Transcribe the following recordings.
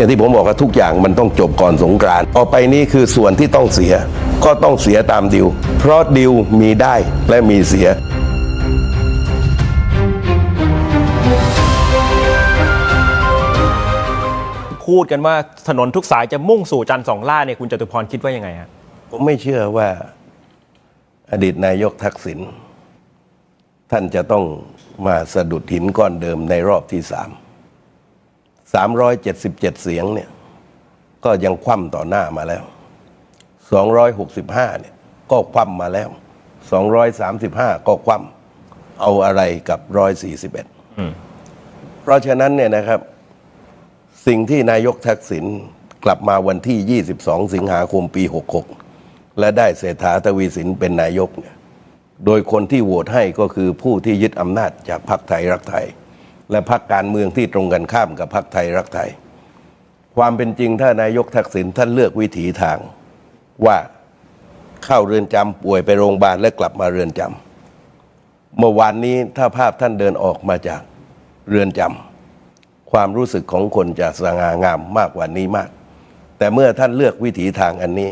อย่างที่ผมบอกว่าทุกอย่างมันต้องจบก่อนสงกรานต์ต่อไปนี้คือส่วนที่ต้องเสีย ก็ต้องเสียตามดิว เพราะดิวมีได้และมีเสียพูดกันว่าถนนทุกสายจะมุ่งสู่จันทร์สองล่าเนี่ยคุณจตุพรคิดว่ายังไงฮะผมไม่เชื่อว่าอดีตนายกทักษิณท่านจะต้องมาสะดุดหินก้อนเดิมในรอบที่สาม สามร้อยเจ็ดสิบเจ็ดเสียงเนี่ยก็ยังคว่ำต่อหน้ามาแล้วสองร้อยหกสิบห้าเนี่ยก็คว่ำมาแล้วสองร้อยสามสิบห้าก็คว่ำเอาอะไรกับร้อยสี่สิบเอ็ดเพราะฉะนั้นเนี่ยนะครับ สิ่งที่นายกทักษิณกลับมาวันที่ 22 สิงหาคมปี 66 และได้เศรษฐาทวีสินเป็นนายกเนี่ยโดยคนที่โหวตให้ก็คือผู้ที่ยึดอำนาจจากพรรคไทยรักไทย และพรรคการเมืองที่ตรงกันข้ามกับพรรคไทยรักไทย ความเป็นจริงถ้านายกทักษิณท่านเลือกวิถีทางว่าเข้าเรือนจำป่วยไปโรงพยาบาลและกลับมาเรือนจำเมื่อวานนี้ถ้าภาพท่านเดินออกมาจากเรือนจำความรู้สึกของคนจะสง่างามมากกว่านี้มาก แต่เมื่อท่านเลือกวิถีทางอันนี้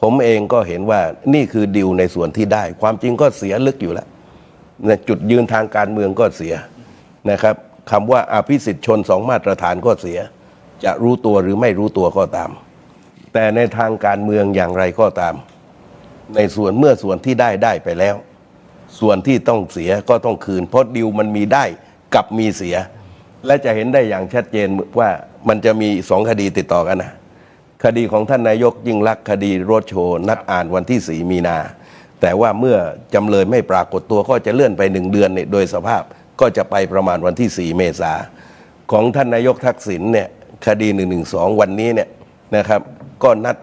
ผมเองก็เห็นว่านี่คือดิวในส่วนที่ได้ ความจริงก็เสียลึกอยู่แล้วจุดยืนทางการเมืองก็เสีย นะครับคำว่าอภิสิทธิ์ชนสองมาตรฐานก็เสีย จะรู้ตัวหรือไม่รู้ตัวก็ตาม แต่ในทางการเมืองอย่างไรก็ตาม ในส่วนเมื่อส่วนที่ได้ได้ไปแล้ว ส่วนที่ต้องเสียก็ต้องคืน เพราะดิวมันมีได้กับมีเสีย และจะเห็นได้อย่างชัดเจนว่ามันจะมีสองคดีติดต่อกันนะคดีของท่านนายกยิ่งลักษณ์คดีโรถโชว์นัดอ่านวันที่ 4 มีนา แต่ว่าเมื่อจำเลยไม่ปรากฏตัวก็จะเลื่อนไปหนึ่งเดือนเนี่ยโดยสภาพ ก็จะไปประมาณวันที่ 4 เมษาของท่านนายกทักษิณเนี่ยคดี1นึวันนี้เนี่ยนะครับก็นัด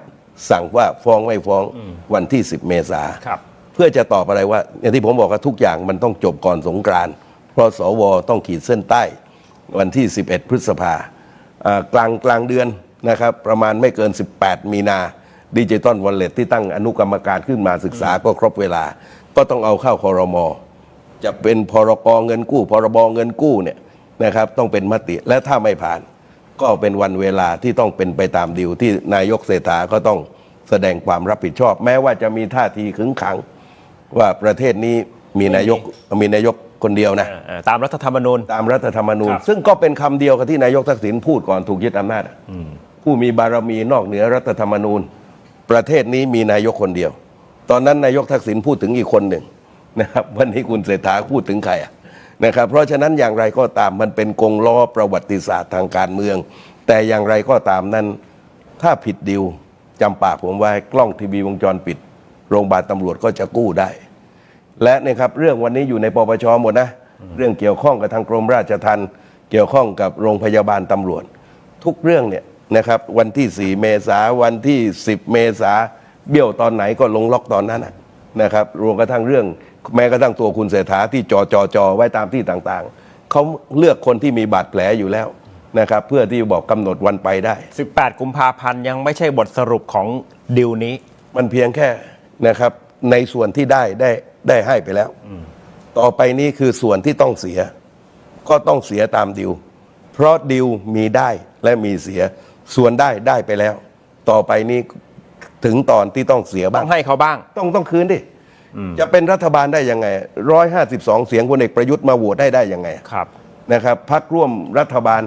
สั่งว่าฟ้องไม่ฟ้องวันที่ 10 เมษาครับเพื่อจะตอบอะไรว่าอย่างที่ผมบอกว่าทุกอย่างมันต้องจบก่อนสงกรานต์เพราะสวต้องขีดเส้นใต้วันที่ 11 พฤษภาอ่ากลางกลางเดือนนะครับประมาณไม่เกิน 18 มีนาดิจิตอลวอลเล็ตที่ตั้งอนุกรรมการขึ้นมาศึกษาก็ครบเวลา ก็ต้องเอาเข้าคอรมอ จะเป็นพรกเงินกู้ พรบเงินกู้เนี่ยนะครับต้องเป็นมติและถ้าไม่ผ่าน ก็เป็นวันเวลาที่ต้องเป็นไปตามดิวที่นายกเศรษฐาก็ต้องแสดงความรับผิดชอบ แม้ว่าจะมีท่าทีขึงขัง ว่าประเทศนี้มีนายกมีนายกคนเดียวนะเอ่อตามรัฐธรรมนูญตามรัฐธรรมนูญครับซึ่งก็เป็นคำเดียวกับที่นายกทักษิณพูดก่อนถูกยึดอำนาจอะผู้มีบารมีนอกเหนือรัฐธรรมนูญ ประเทศนี้มีนายกคนเดียว ตอนนั้นนายกทักษิณพูดถึงอีกคนหนึ่ง นะครับวันนี้คุณเศรษฐาพูดถึงใครอะนะครับเพราะฉะนั้นอย่างไรก็ตามมันเป็นกงล้อประวัติศาสตร์ทางการเมือง แต่อย่างไรก็ตามนั้น ถ้าผิดดิวจำปากผมไว้กล้องทีวีวงจรปิด โรงพยาบาลตำรวจก็จะกู้ได้ และนะครับเรื่องวันนี้อยู่ในปปชหมดนะ เรื่องเกี่ยวข้องกับทางกรมราชทัณฑ์เกี่ยวข้องกับโรงพยาบาลตำรวจ ทุกเรื่องเนี่ยนะครับวันที่ 4 เมษาวันที่ 10 เมษาเบี้ยวตอนไหนก็ลงล็อกตอนนั้นนะ นะครับรวมกระทั่งเรื่อง แม้กระทั่งตัวคุณเศรษฐาที่จอจอจอไว้ตามที่ต่างๆ เขาเลือกคนที่มีบาดแผลอยู่แล้วนะครับเพื่อที่บอกกำหนดวันไปได้ 18 กุมภาพันธ์ยังไม่ใช่บทสรุปของดิวนี้ มันเพียงแค่นะครับในส่วนที่ได้ได้ได้ให้ไปแล้ว ต่อไปนี้คือส่วนที่ต้องเสีย ก็ต้องเสียตามดิว เพราะดิวมีได้และมีเสีย ส่วนได้ได้ไปแล้ว ต่อไปนี้ ถึงตอนที่ต้องเสียต้บ้าองงให้เขาบ้าง ต้องต้องคืนดิ จะเป็นรัฐบาลได้ยังไงร้อยห้าสิบสองเสียงพลเอกประยุทธ์มาโหวตได้ได้ยังไง ครับ นะครับพักร่วมรัฐบาล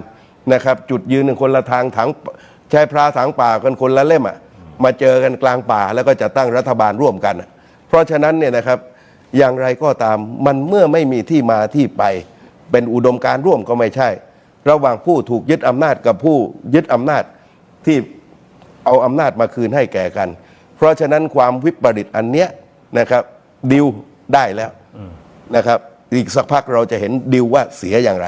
นะครับ จุดยืนหนึ่งคนละทางถังใช้พราถังป่ากันคนละเล่มอะมาเจอกันกลางป่าแล้วก็จะตั้งรัฐบาลร่วมกันอะเพราะฉะนั้นเนี่ยนะครับอย่างไรก็ตามมันเมื่อไม่มีที่มาที่ไป เป็นอุดมการณ์ร่วมก็ไม่ใช่ ระหว่างผู้ถูกยึดอำนาจกับผู้ยึดอำนาจที่ เอาอำนาจมาคืนให้แก่กัน เพราะฉะนั้นความวิปริตอันเนี้ยนะครับดิวได้แล้วนะครับ อีกสักพักเราจะเห็นดิวว่าเสียอย่างไร